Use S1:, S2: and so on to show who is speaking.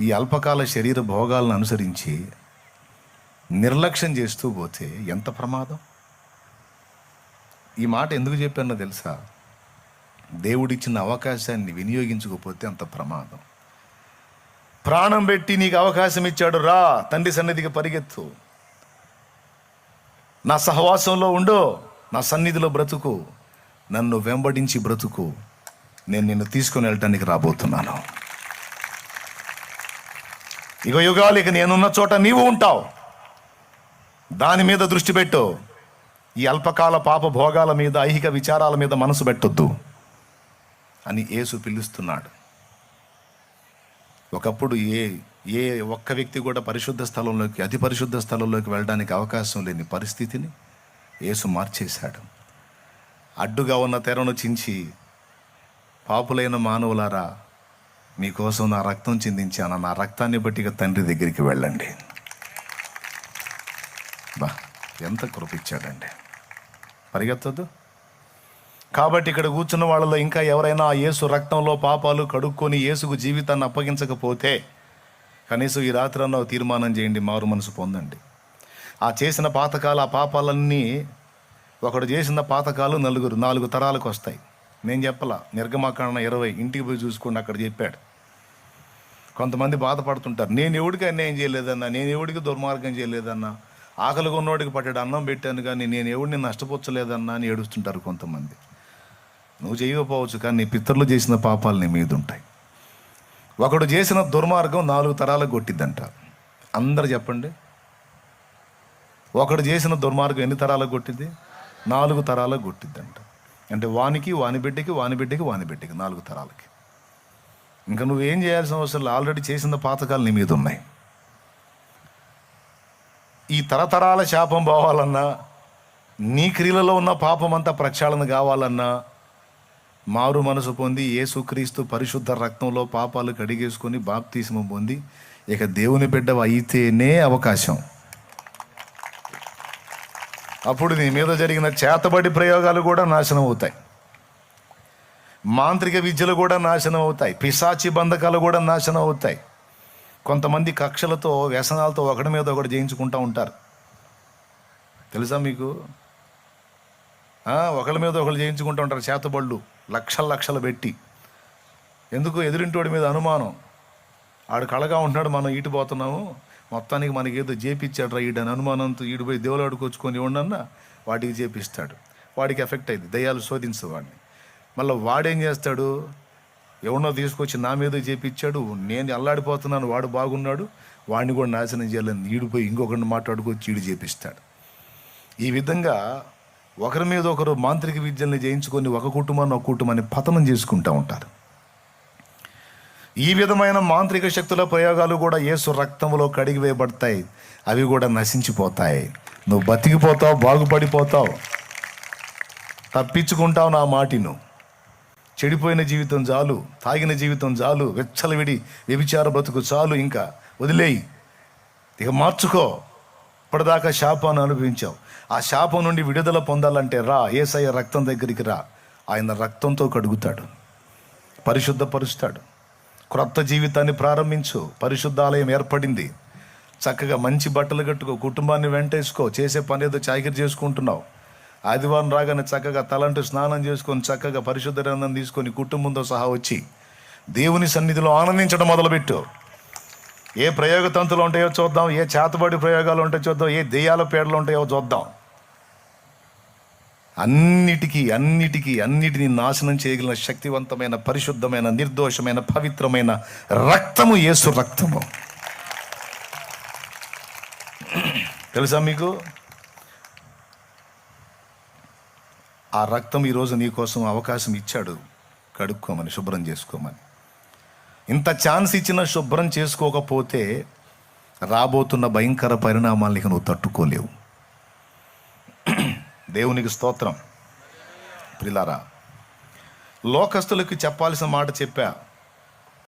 S1: ఈ అల్పకాల శరీర భోగాలను అనుసరించి నిర్లక్ష్యం చేస్తూ పోతే ఎంత ప్రమాదం? ఈ మాట ఎందుకు చెప్పానో తెలుసా? దేవుడిచ్చిన అవకాశాన్ని వినియోగించకపోతే అంత ప్రమాదం. ప్రాణం పెట్టి నీకు అవకాశం ఇచ్చాడు రా తండ్రి సన్నిధికి పరిగెత్తు. నా సహవాసంలో ఉండు నా సన్నిధిలో బ్రతుకు. నన్ను వెంబడించి బ్రతుకు. నేను నిన్ను తీసుకొని వెళ్ళటానికి రాబోతున్నాను. యుగ యుగాలు ఇక నేనున్న చోట నీవు ఉంటావు. దాని మీద దృష్టి పెట్టు. ఈ అల్పకాల పాప భోగాల మీద ఐహిక విచారాల మీద మనసు పెట్టొద్దు అని యేసు పిలుస్తున్నాడు. ఒకప్పుడు ఏ ఏ ఒక్క వ్యక్తి కూడా పరిశుద్ధ స్థలంలోకి అతి పరిశుద్ధ స్థలంలోకి వెళ్ళడానికి అవకాశం లేని పరిస్థితిని యేసు మార్చేశాడు. అడ్డుగా ఉన్న తెరను చించి పాపులైన మానవులారా మీకోసం నా రక్తం చిందించాను. నా రక్తాన్ని బట్టి ఇక తండ్రి దగ్గరికి వెళ్ళండి. బా ఎంత కృపించాడండి. పరిగెత్తదు కాబట్టి ఇక్కడ కూర్చున్న వాళ్ళలో ఇంకా ఎవరైనా ఆ యేసు రక్తంలో పాపాలు కడుక్కొని యేసుకు జీవితాన్ని అప్పగించకపోతే కనీసం ఈ రాత్రి అన్న తీర్మానం చేయండి మారు మనసు పొందండి. ఆ చేసిన పాతకాలు ఆ పాపాలన్నీ ఒకడు చేసిన పాతకాలు నలుగురు నాలుగు తరాలకు వస్తాయి. నేను చెప్పలా నిర్గమాకాండ ఇరవై ఇంటికి పోయి చూసుకోండి అక్కడ చెప్పాడు. కొంతమంది బాధపడుతుంటారు నేను ఎవడికి అన్యాయం చేయలేదన్నా నేను ఎవడికి దుర్మార్గం చేయలేదన్నా ఆకలిగా ఉన్నోడికి పట్టాడు అన్నం పెట్టాను కానీ నేను ఎవడిని నష్టపోచ్చలేదన్నా అని ఏడుస్తుంటారు కొంతమంది. నువ్వు చేయకపోవచ్చు కానీ నీ పితరులు చేసిన పాపాలు నీ మీద ఉంటాయి. ఒకడు చేసిన దుర్మార్గం నాలుగు తరాలకు కొట్టిద్దంట. అందరు చెప్పండి. ఒకడు చేసిన దుర్మార్గం ఎన్ని తరాలకు కొట్టింది? నాలుగు తరాలకు కొట్టిద్దంట. అంటే వానికి వాని బిడ్డకి వాని బిడ్డకి వాని బిడ్డకి నాలుగు తరాలకి. ఇంకా నువ్వేం చేయాల్సిన అవసరం ఆల్రెడీ చేసిన పాతకాలు నీ మీద ఉన్నాయి. ఈ తరతరాల శాపం పోవాలన్నా నీ క్రియలలో ఉన్న పాపం అంతా ప్రక్షాళన కావాలన్నా మారు మనసు పొంది ఏసుక్రీస్తు పరిశుద్ధ రక్తంలో పాపాలు కడిగేసుకొని బాప్తీసము పొంది ఇక దేవుని బిడ్డ అయితేనే అవకాశం. అప్పుడు నీ మీద జరిగిన చేతబడి ప్రయోగాలు కూడా నాశనం అవుతాయి. మాంత్రిక విద్యలు కూడా నాశనం అవుతాయి. పిశాచి బంధకాలు కూడా నాశనం అవుతాయి. కొంతమంది కక్షలతో వ్యసనాలతో ఒకటి మీద ఒకటి చేయించుకుంటూ ఉంటారు. తెలుసా మీకు? ఒకళ్ళ మీద ఒకళ్ళు చేయించుకుంటూ ఉంటారు చేతబళ్ళు లక్షల లక్షలు పెట్టి. ఎందుకు? ఎదురింటోడి మీద అనుమానం. ఆడు కళగా ఉంటున్నాడు మనం ఈటు పోతున్నాము మొత్తానికి మనకి ఏదో చేపిచ్చాడు రా ఈడని అనుమానంతో ఈడు పోయి దేవుళ్ళు ఆడుకొచ్చుకొని ఉండన్నా వాటికి చేపిస్తాడు వాడికి ఎఫెక్ట్ అయింది. దయ్యాలు శోధించు వాడిని. మళ్ళీ వాడేం చేస్తాడు? ఎవరినో తీసుకొచ్చి నా మీద చేపిచ్చాడు నేను అల్లాడిపోతున్నాను వాడు బాగున్నాడు. వాడిని కూడా నాశనం చేయాలని ఈడిపోయి ఇంకొకరిని మాట్లాడుకొచ్చి ఈడు చేపిస్తాడు ఈ విధంగా ఒకరి మీద ఒకరు మాంత్రిక విద్యల్ని జయించుకొని ఒక కుటుంబాన్ని ఒక కుటుంబాన్ని పతనం చేసుకుంటూ ఉంటారు. ఈ విధమైన మాంత్రిక శక్తుల ప్రయోగాలు కూడా యేసు రక్తంలో కడిగి వేయబడతాయి అవి కూడా నశించిపోతాయి. నువ్వు బతికిపోతావు బాగుపడిపోతావు. తప్పించుకుంటావు నా మాటిను. చెడిపోయిన జీవితం చాలు తాగిన జీవితం చాలు వెచ్చలవిడి వ్యభిచార బ్రతుకు చాలు ఇంకా. వదిలేయి. ఇక మార్చుకో. ఇప్పటిదాకా శాపాన్ని అనుభవించావు. ఆ శాపం నుండి విడుదల పొందాలంటే రా ఏసయ్య రక్తం దగ్గరికి రా. ఆయన రక్తంతో కడుగుతాడు. పరిశుద్ధపరుస్తాడు. క్రొత్త జీవితాన్ని ప్రారంభించు. పరిశుద్ధాలయం ఏర్పడింది. చక్కగా మంచి బట్టలు కట్టుకో కుటుంబాన్ని వెంటేసుకో చేసే పని ఏదో చాకిరి చేసుకుంటున్నావు. ఆదివారం రాగానే చక్కగా తలంటూ స్నానం చేసుకొని చక్కగా పరిశుద్ధ గ్రంథం తీసుకొని కుటుంబంతో సహా వచ్చి దేవుని సన్నిధిలో ఆనందించడం మొదలుపెట్టు. ఏ ప్రయోగ తంతులు ఉంటాయో చూద్దాం ఏ చేతబడి ప్రయోగాలు ఉంటాయో చూద్దాం ఏ దెయ్యాల పేడలు ఉంటాయో చూద్దాం. అన్నిటికీ అన్నిటికీ అన్నిటిని నాశనం చేయగలిగిన శక్తివంతమైన పరిశుద్ధమైన నిర్దోషమైన పవిత్రమైన రక్తము యేసు రక్తము. తెలుసా మీకు? ఆ రక్తం ఈరోజు నీ కోసం అవకాశం ఇచ్చాడు. కడుక్కోమని శుభ్రం చేసుకోమని. ఇంత ఛాన్స్ ఇచ్చిన శుభ్రం చేసుకోకపోతే రాబోతున్న భయంకర పరిణామాలకి నువ్వు తట్టుకోలేవు. దేవునికి స్తోత్రం. ప్రిలారా లోకస్తులకు చెప్పాల్సిన మాట చెప్పా.